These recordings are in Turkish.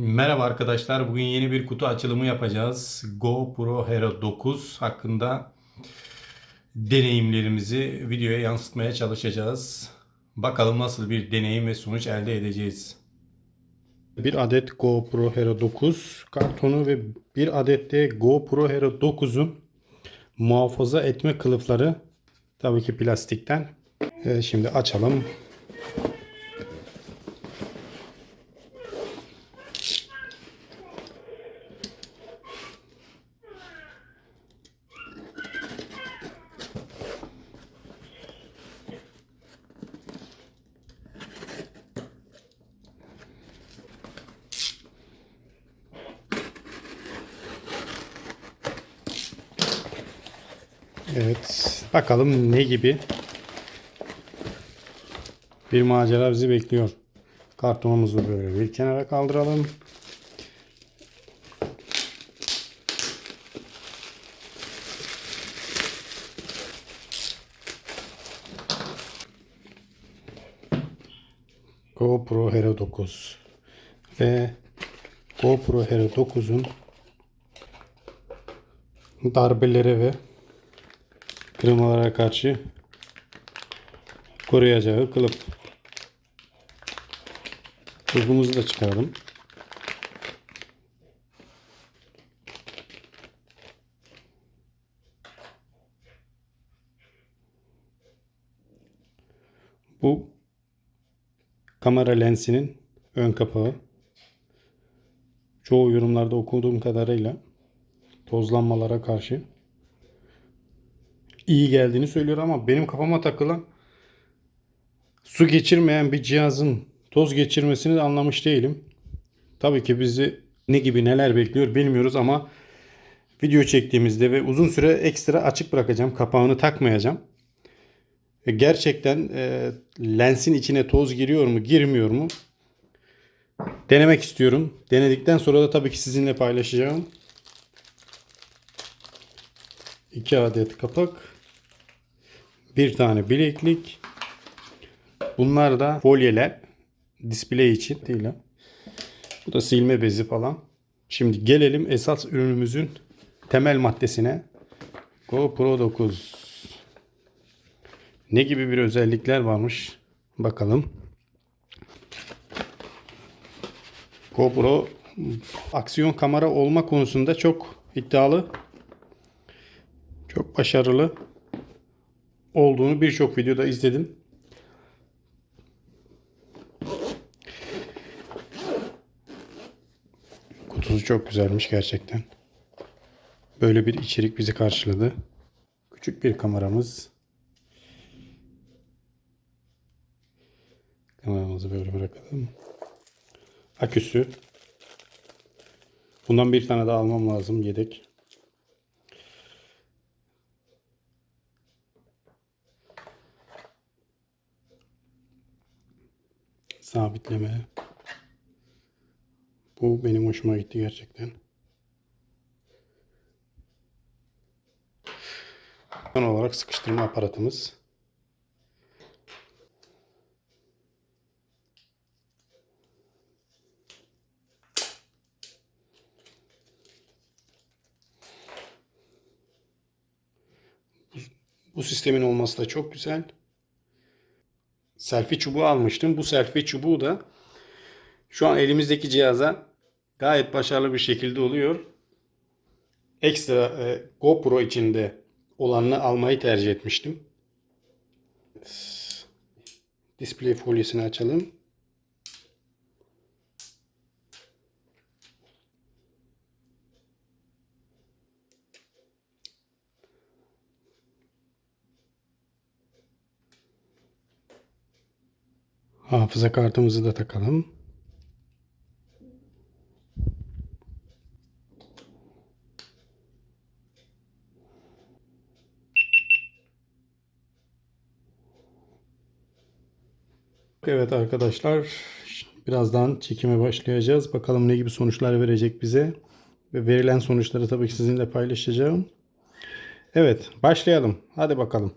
Merhaba arkadaşlar. Bugün yeni bir kutu açılımı yapacağız. GoPro Hero 9 hakkında deneyimlerimizi videoya yansıtmaya çalışacağız. Bakalım nasıl bir deneyim ve sonuç elde edeceğiz. Bir adet GoPro Hero 9 kartonu ve bir adet de GoPro Hero 9'un muhafaza etme kılıfları tabii ki plastikten. Şimdi açalım. Evet. Bakalım ne gibi bir macera bizi bekliyor. Kartonumuzu böyle bir kenara kaldıralım. GoPro Hero 9 ve GoPro Hero 9'un darbelere ve kırmalara karşı koruyacağı kılıf. Tuzumuzu da çıkaralım. Bu kamera lensinin ön kapağı. Çoğu yorumlarda okuduğum kadarıyla tozlanmalara karşı iyi geldiğini söylüyor ama benim kafama takılan su geçirmeyen bir cihazın toz geçirmesini de anlamış değilim. Tabii ki bizi ne gibi neler bekliyor bilmiyoruz ama video çektiğimizde ve uzun süre ekstra açık bırakacağım. Kapağını takmayacağım. E, Gerçekten e, lensin içine toz giriyor mu girmiyor mu denemek istiyorum. Denedikten sonra da tabii ki sizinle paylaşacağım. 2 adet kapak. Bir tane bileklik. Bunlar da folyeler. Display için değil ha. Bu da silme bezi falan. Şimdi gelelim esas ürünümüzün temel maddesine. GoPro 9. Ne gibi bir özellikler varmış? Bakalım. GoPro aksiyon kamera olma konusunda çok iddialı. Çok başarılı olduğunu birçok videoda izledim. Kutusu çok güzelmiş gerçekten. Böyle bir içerik bizi karşıladı. Küçük bir kameramız. Kameramızı böyle bırakalım. Aküsü. Bundan bir tane daha almam lazım yedek. Sabitleme. Bu benim hoşuma gitti gerçekten. Son olarak sıkıştırma aparatımız. Bu- sistemin olması da çok güzel selfie çubuğu almıştım. Bu selfie çubuğu da şu an elimizdeki cihaza gayet başarılı bir şekilde oluyor. Ekstra e, GoPro içinde olanını almayı tercih etmiştim. Display folyesini açalım. Hafıza kartımızı da takalım. Evet arkadaşlar birazdan çekime başlayacağız. Bakalım ne gibi sonuçlar verecek bize. Ve verilen sonuçları tabii ki sizinle paylaşacağım. Evet başlayalım. Hadi bakalım.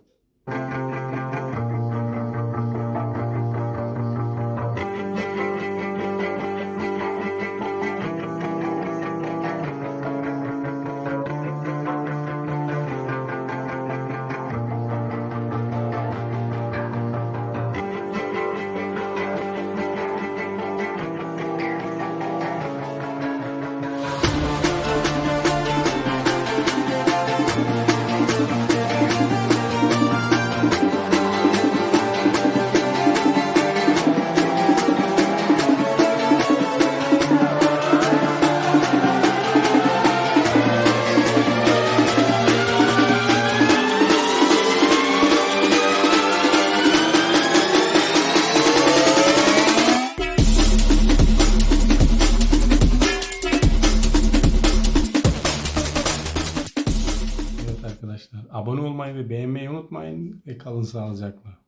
arkadaşlar. Abone olmayı ve beğenmeyi unutmayın ve kalın sağlıcakla.